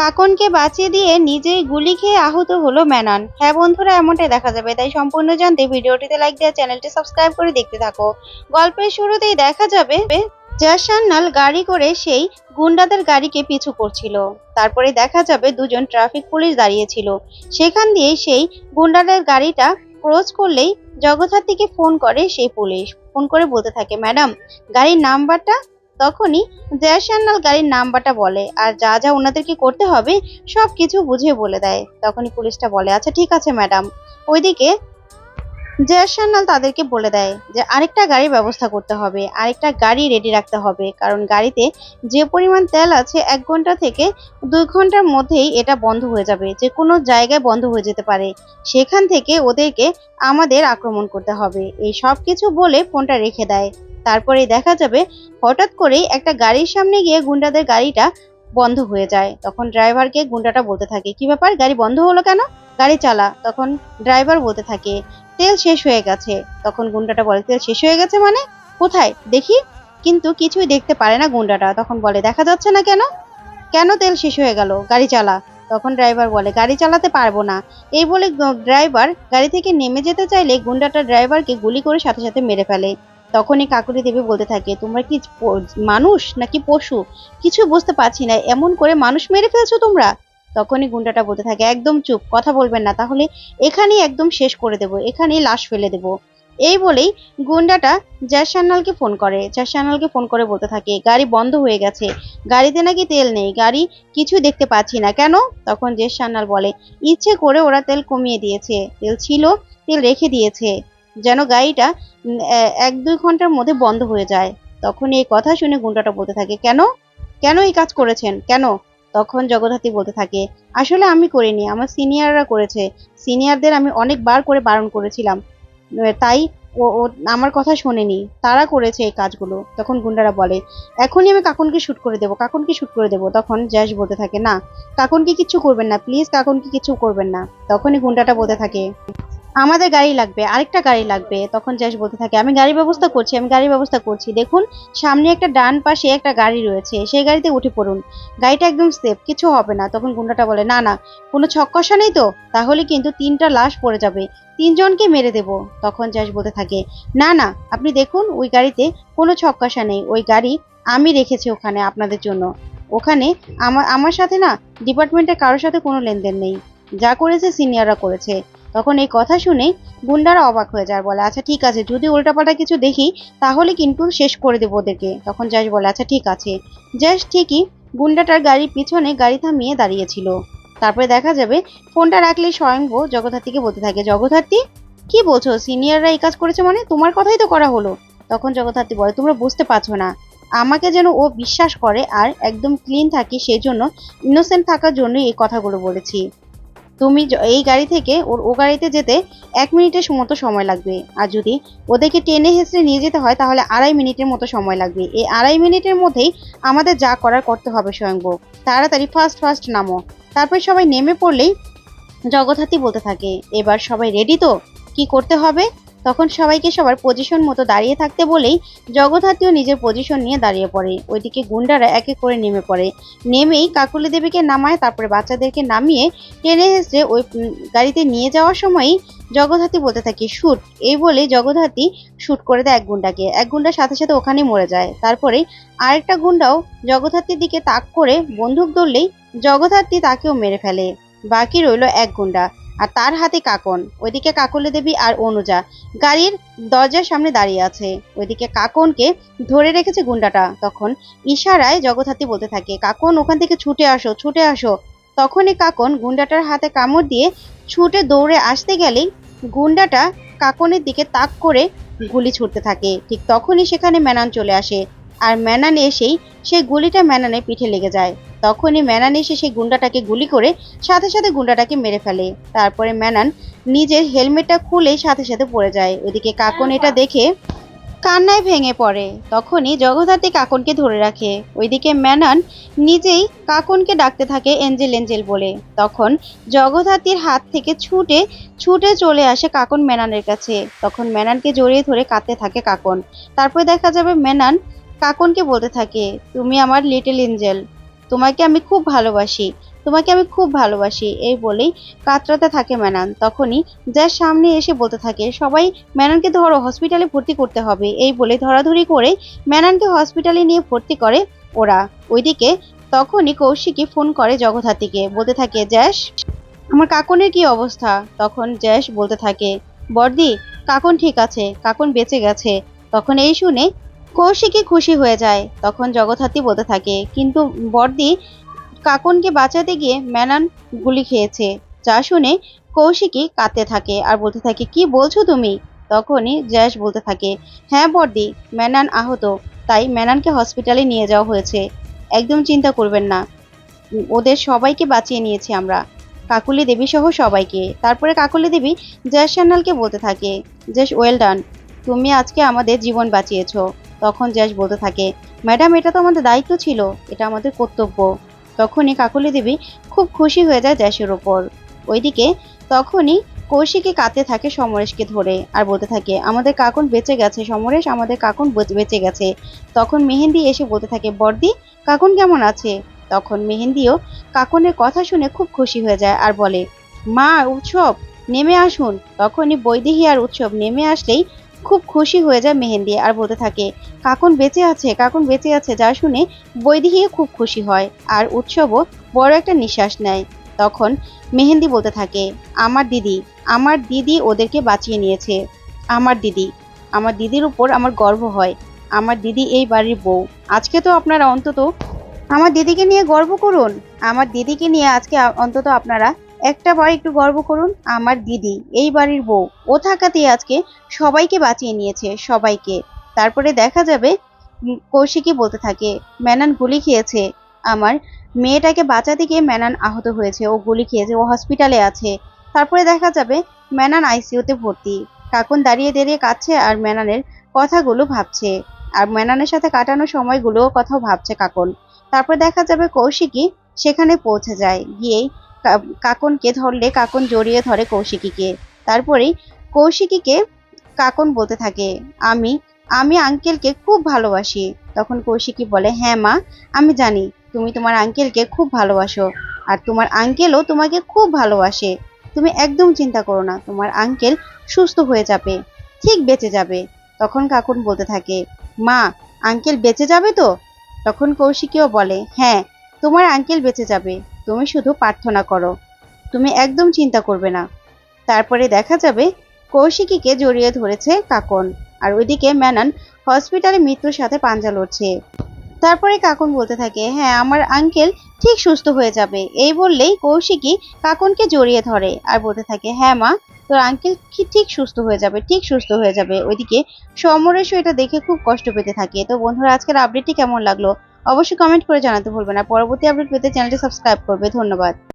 কাকনকে বাঁচিয়ে দিয়ে নিজেই গুলি খেয়ে আহত হলো ম্যানান। হ্যাঁ বন্ধুরা, এমনটাই দেখা যাবে। তাই সম্পূর্ণ জানতে ভিডিওটিতে লাইক দেওয়া চ্যানেলটি সাবস্ক্রাইব করে দেখতে থাকো। গল্পের শুরুতেই দেখা যাবে জাসান্নাল গাড়ি করে সেই গুন্ডাদের গাড়িকে পিছু করছিল। তারপরে দেখা যাবে দুজন ট্রাফিক পুলিশ দাঁড়িয়েছিল। সেখান দিয়ে সেই গুন্ডাদের গাড়িটা ক্রস করলেই জগদ্ধাত্রীকে ফোন করে সেই পুলিশ। ফোন করে বলতে থাকে, ম্যাডাম, গাড়ির নাম্বারটা তখনই জয়াসান্নাল গাড়ির নাম্বারটা বলে, আর যা যা ওনাদেরকে করতে হবে সব কিছু বুঝিয়ে বলে দেয়। তখনই পুলিশটা বলে আচ্ছা ঠিক আছে, ম্যাডাম। ওইদিকে জয়াসান্নাল তাদেরকে বলে দেয় যে, আরেকটা গাড়ির ব্যবস্থা করতে হবে, আরেকটা গাড়ি রেডি রাখতে হবে, কারণ গাড়িতে যে পরিমাণ তেল আছে, এক ঘণ্টা থেকে দুই ঘণ্টার মধ্যেই এটা বন্ধ হয়ে যাবে। যে কোনো জায়গায় বন্ধ হয়ে যেতে পারে। সেখান থেকে ওদেরকে আমাদের আক্রমণ করতে হবে। এই সব কিছু বলে ফোনটা রেখে দেয়। তারপরে দেখা যাবে হঠাৎ করেই একটা গাড়ির সামনে গিয়ে গুন্ডাদের গাড়িটা বন্ধ হয়ে যায়। তখন ড্রাইভারকে গুন্ডাটা বলতে থাকে, কি ব্যাপার? গাড়ি বন্ধ হলো কেন? গাড়ি চালা। তখন ড্রাইভার বলতে থাকে, তেল শেষ হয়ে গেছে। তখন গুন্ডাটা বলে, তেল শেষ হয়ে গেছে মানে? কোথায়? দেখি। কিন্তু কিছুই দেখতে পারে না গুন্ডাটা। তখন বলে, দেখা যাচ্ছে না কেন? কেন তেল শেষ হয়ে গেল? গাড়ি চালা। তখন ড্রাইভার বলে, গাড়ি চালাতে পারব না। এই বলে ড্রাইভার গাড়ি থেকে নেমে যেতে চাইলে গুন্ডাটা ড্রাইভারকে গুলি করে সাথে সাথে মেরে ফেলে। তখনই কাকুলি দেবী বলতে থাকে, তোমরা কি মানুষ নাকি পশু? কিছু বুঝতে পারছি না, এমন করে মানুষ মেরে ফেলছো তোমরা? তখনই গুন্ডাটা বলতে থাকে, একদম চুপ, কথা বলবেন না, তাহলে এখানেই একদম শেষ করে দেব, এখানেই লাশ ফেলে দেব। এই বলেই গুন্ডাটা জ্যাসান্নালকে ফোন করে জ্যাসান্নালকে ফোন করে বলতে থাকে, গাড়ি বন্ধ হয়ে গেছে, গাড়িতে নাকি তেল নেই, গাড়ি কিছু দেখতে পাচ্ছি না, কেন? তখন জ্যাসান্নাল বলে, ইচ্ছে করে ওরা তেল কমিয়ে দিয়েছে, তেল ছিল, তেল রেখে দিয়েছে। যেন গাড়িটা এক দুই ঘণ্টার মধ্যে বন্ধ হয়ে যায়। তখন এই কথা শুনে গুন্ডাটা বলতে থাকে, কেন? কেন এই কাজ করেছেন? কেন? তখন জগদ্ধাত্রী বলতে থাকে, আসলে আমি করিনি, আমার সিনিয়ররা করেছে। সিনিয়রদের আমি অনেকবার করে বারণ করেছিলাম। তাই ও আমার কথা শোনেনি। তারা করেছে এই কাজগুলো। তখন গুন্ডারা বলে, এখনই আমি কাকুনকে শ্যুট করে দেবো, কাকুনকে শ্যুট করে দেবো। তখন জ্যাস বলতে থাকে, না, কাকুনকে কিচ্ছু করবেন না প্লিজ কাকুনকে কিছু করবেন না। তখনই গুন্ডাটা বলতে থাকে আমাদের গাড়ি লাগবে, আরেকটা গাড়ি লাগবে। তখন জ্যাস বলতে থাকে, আমি গাড়ি ব্যবস্থা করছি, আমি গাড়ি ব্যবস্থা করছি। দেখুন, সামনে একটা ডান পাশে একটা গাড়ি রয়েছে, সেই গাড়িতে উঠে পড়ুন। গাড়িটা একদম সেফ কিছু হবে না। তখন গুন্ডাটা বলে, না না, কোনো ছক্কষা নেই তো? তাহলে কিন্তু তিনটা লাশ পড়ে যাবে, তিনজনকে মেরে দেব। তখন জ্যাস বলতে থাকে, না না, আপনি দেখুন, ওই গাড়িতে কোনো ছক্কষা নেই। ওই গাড়ি আমি রেখেছি ওখানে আপনাদের জন্য। ওখানে আমার আমার সাথে না, ডিপার্টমেন্টের কারোর সাথে কোনো লেনদেন নেই। যা করেছে সিনিয়ররা করেছে। তখন এই কথা শুনে গুন্ডারা অবাক হয়ে যায়, বলে আচ্ছা ঠিক আছে, যদি উল্টাপাল্টা কিছু দেখি, তাহলে কিন্তু শেষ করে দেবো ওদেরকে। তখন জ্যাস বলে আচ্ছা ঠিক আছে। জ্যাস ঠিকই গুন্ডাটার গাড়ির পিছনে গাড়ি থামিয়ে দাঁড়িয়েছিল। তারপরে দেখা যাবে ফোনটা রাখলেই স্বয়ংভ জগদ্ধাত্রীকে বলতে থাকে, জগদ্ধাত্রী, কি বলছো? সিনিয়ররা এই কাজ করেছে মানে? তোমার কথাই তো করা হলো। তখন জগদ্ধাত্রী বলে, তোমরা বুঝতে পারছ না। আমাকে যেন ও বিশ্বাস করে আর একদম ক্লিন থাকি সেই জন্য ইনোসেন্ট থাকার জন্যই এই কথাগুলো বলেছি। তুমি এই গাড়ি থেকে ওর ও গাড়িতে যেতে এক মিনিটের মতো সময় লাগবে। আর যদি ওদেরকে টেনে হেসড়ে নিয়ে যেতে হয়, তাহলে আড়াই মিনিটের মতো সময় লাগবে। এই আড়াই মিনিটের মধ্যেই আমাদের যা করার করতে হবে স্বয়ংভব তাড়াতাড়ি ফার্স্ট ফার্স্ট নামো। তারপর সবাই নেমে পড়লেই জগদ্ধাত্রী বলতে থাকে, এবার সবাই রেডি তো? কি করতে হবে? তখন সবাইকে সবার পজিশন মতো দাঁড়িয়ে থাকতে বলেই জগদ্ধাত্রীও নিজের পজিশন নিয়ে দাঁড়িয়ে পড়ে। ওইদিকে গুন্ডারা এক করে নেমে পড়ে। নেমেই কাকুলি দেবীকে নামায়, তারপরে বাচ্চাদেরকে নামিয়ে টেনে হেসড়ে ওই গাড়িতে নিয়ে যাওয়ার সময়ই জগদ্ধাত্রী বলতে থাকে, শুট। এই বলে জগদ্ধাত্রী শুট করে দেয় এক গুন্ডাকে। এক গুন্ডার সাথে সাথে ওখানে মরে যায়। তারপরে আরেকটা গুন্ডাও জগদ্ধাত্রীর দিকে তাক করে বন্দুক ধরলেই জগদ্ধাত্রী তাকেও মেরে ফেলে। বাকি রইল এক গুন্ডা। আর তার হাতে কাকন। ওইদিকে কাকলি দেবী আর অনুজা। গাড়ির দরজার সামনে দাঁড়িয়ে আছে। ওইদিকে কাকনকে ধরে রেখেছে গুন্ডাটা। তখন ইশারায় জগদ্ধাত্রী বলতে থাকে, কাকন, ওখান থেকে ছুটে আসো ছুটে আসো। তখনই কাকন গুন্ডাটার হাতে কামড় দিয়ে ছুটে দৌড়ে আসতে গেলেই গুন্ডাটা কাকনের দিকে তাক করে গুলি ছুটতে থাকে। ঠিক তখনই সেখানে ম্যানান চলে আসে। আর ম্যানান এসেই সেই গুলিটা ম্যানানের পিঠে লেগে যায়। তখনই ম্যানান এসে সেই গুন্ডাটাকে গুলি করে সাথে সাথে গুন্ডাটাকে মেরে ফেলে। তারপরে ম্যানান নিজের হেলমেটটা খুলে সাথে সাথে পড়ে যায়। ওইদিকে কাকন এটা দেখে কান্নায় ভেঙে পড়ে। তখনই জগদ্ধাত্রী কাকনকে ধরে রাখে। ওইদিকে ম্যানান নিজেই কাকনকে ডাকতে থাকে এঞ্জেল এঞ্জেল বলে। তখন জগদ্ধাত্রীর হাত থেকে ছুটে ছুটে চলে আসে কাকন ম্যানানের কাছে। তখন ম্যানানকে জড়িয়ে ধরে কাঁদতে থাকে কাকন। তারপরে দেখা যাবে ম্যানান কাকনকে বলতে থাকে, তুমি আমার লিটল এঞ্জেল। তোমাকে আমি খুব ভালোবাসি, তোমাকে আমি খুব ভালোবাসি, এই বলেই কাতরাতে থাকে ম্যানান। তখনই যার সামনে এসে বলতে থাকে, সবাই ম্যানানকে ধরো হসপিটালে ভর্তি করতে হবে। এই বলে ধরাধরি করে ম্যানানকে হসপিটালে নিয়ে ভর্তি করে ওরা। ওইদিকে তখনই কৌশিকী ফোন করে জগদ্ধাত্রীকে, বলতে থাকে, জ্যাস, আমার কাকনের কি অবস্থা? তখন জ্যাস বলতে থাকে বর্দি কাকন ঠিক আছে, কাকন বেঁচে গেছে। তখন এই শুনে কৌশিকী খুশি হয়ে যায়। তখন জগদ্ধাত্রী বলতে থাকে, কিন্তু বর্দি কাকনকে বাঁচাতে গিয়ে ম্যানান গুলি খেয়েছে। যা শুনে কৌশিকী কাঁদতে থাকে আর বলতে থাকে, কি বলছো তুমি? তখনই জ্যাস বলতে থাকে হ্যাঁ বর্দি ম্যানান আহত। তাই ম্যানানকে হসপিটালে নিয়ে যাওয়া হয়েছে। একদম চিন্তা করবেন না। ওদের সবাইকে বাঁচিয়ে নিয়েছি আমরা। কাকুলি দেবী সহ সবাইকে। তারপরে কাকুলি দেবী জ্যাস সান্যালকে বলতে থাকে জ্যাস ওয়েল ডান তুমি আজকে আমাদের জীবন বাঁচিয়েছো। তখন জ্যাস বলতে থাকে, ম্যাডাম, এটা তো আমাদের দায়িত্ব ছিল, এটা আমাদের কর্তব্য। তখনই কাকুলি দেবী খুব খুশি হয়ে যায় জ্যাসের ওপর। ওইদিকে তখনই কৌশিকে কাঁদতে থাকে সমরেশকে ধরে আর বলতে থাকে, আমাদের কাকুন বেঁচে গেছে, সমরেশ, আমাদের কাকুন বেঁচে- বেঁচে গেছে। তখন মেহেন্দি এসে বলতে থাকে, বর্দি, কাকুন কেমন আছে? তখন মেহেন্দিও কাকনের কথা শুনে খুব খুশি হয়ে যায় আর বলে, মা, উৎসব, নেমে আসুন। তখনই বৈদেহী আর উৎসব নেমে আসলেই খুব খুশি হয়ে যায় মেহেন্দি আর বলতে থাকে, কাকুন বেঁচে আছে, কাকুন বেঁচে আছে যা শুনে বৈদেহীও খুব খুশি হয় আর উৎসবও বড় একটা নিঃশ্বাস নেয়। তখন মেহেন্দি বলতে থাকে, আমার দিদি আমার দিদি ওদেরকে বাঁচিয়ে নিয়েছে। আমার দিদি, আমার দিদির উপর আমার গর্ব হয়। আমার দিদি এই বাড়ির বউ। আজকে তো আপনারা অন্তত, আমার দিদিকে নিয়ে গর্ব করুন। আমার দিদিকে নিয়ে আজকে অন্তত আপনারা একটা বার একটু গর্ব করুন আমার দিদি এই বাড়ির বউ। ও থাকাতেই আজকে সবাইকে বাঁচিয়ে নিয়েছে সবাইকে। তারপরে দেখা যাবে উম, কৌশিকী বলতে থাকে ম্যানান গুলি খেয়েছে। আমার মেয়েটাকে বাঁচাতে গিয়ে ম্যানান আহত হয়েছে ও গুলি খেয়েছে ও হসপিটালে আছে। তারপরে দেখা যাবে ম্যানান আইসিইউতে ভর্তি। কাকুন দাঁড়িয়ে দাঁড়িয়ে কাঁদছে আর ম্যানানের কথাগুলো ভাবছে। আর ম্যানানের সাথে কাটানো সময়গুলোও কথাও ভাবছে কাকন। তারপর দেখা যাবে কৌশিকী সেখানে পৌঁছে যায়। গিয়েই কাকনকে ধরলে কাকন জড়িয়ে ধরে কৌশিকীকে। তারপরেই কৌশিকীকে কাকন বলতে থাকে, আমি আমি আঙ্কেলকে খুব ভালোবাসি। তখন কৌশিকী বলে হ্যাঁ মা, আমি জানি, তুমি তোমার আঙ্কেলকে খুব ভালোবাসো আর তোমার আঙ্কেলও তোমাকে খুব ভালোবাসে। তুমি একদম চিন্তা করো না, তোমার আঙ্কেল সুস্থ হয়ে যাবে, ঠিক বেঁচে যাবে। তখন কাকুন বলতে থাকে, মা আঙ্কেল বেঁচে যাবে তো? তখন কৌশিকীও বলে হ্যাঁ তোমার আঙ্কেল বেঁচে যাবে। তুমি শুধু প্রার্থনা করো। তুমি একদম চিন্তা করবে না। তারপরে দেখা যাবে কৌশিকীকে জড়িয়ে ধরেছে কাকন আর ওইদিকে ম্যানন হসপিটালে মৃত্যুর সাথে পাঞ্জা লড়ছে। তারপরে কাকন বলতে থাকে হ্যাঁ আমার আঙ্কেল ঠিক সুস্থ হয়ে যাবে। এই বললেই কৌশিকী কাকনকে জড়িয়ে ধরে আর বলতে থাকে হ্যাঁ মা, তোর আঙ্কেল ঠিক সুস্থ হয়ে যাবে, ঠিক সুস্থ হয়ে যাবে। ওইদিকে সমরেশও এটা দেখে খুব কষ্ট পেতে থাকে। তো বন্ধুরা, আজকের আপডেটটি কেমন লাগল? অবশ্যই কমেন্ট করে জানাতে ভুলবেন না। পরবর্তী আপডেট পেতে চ্যানেলটি সাবস্ক্রাইব করবে। ধন্যবাদ।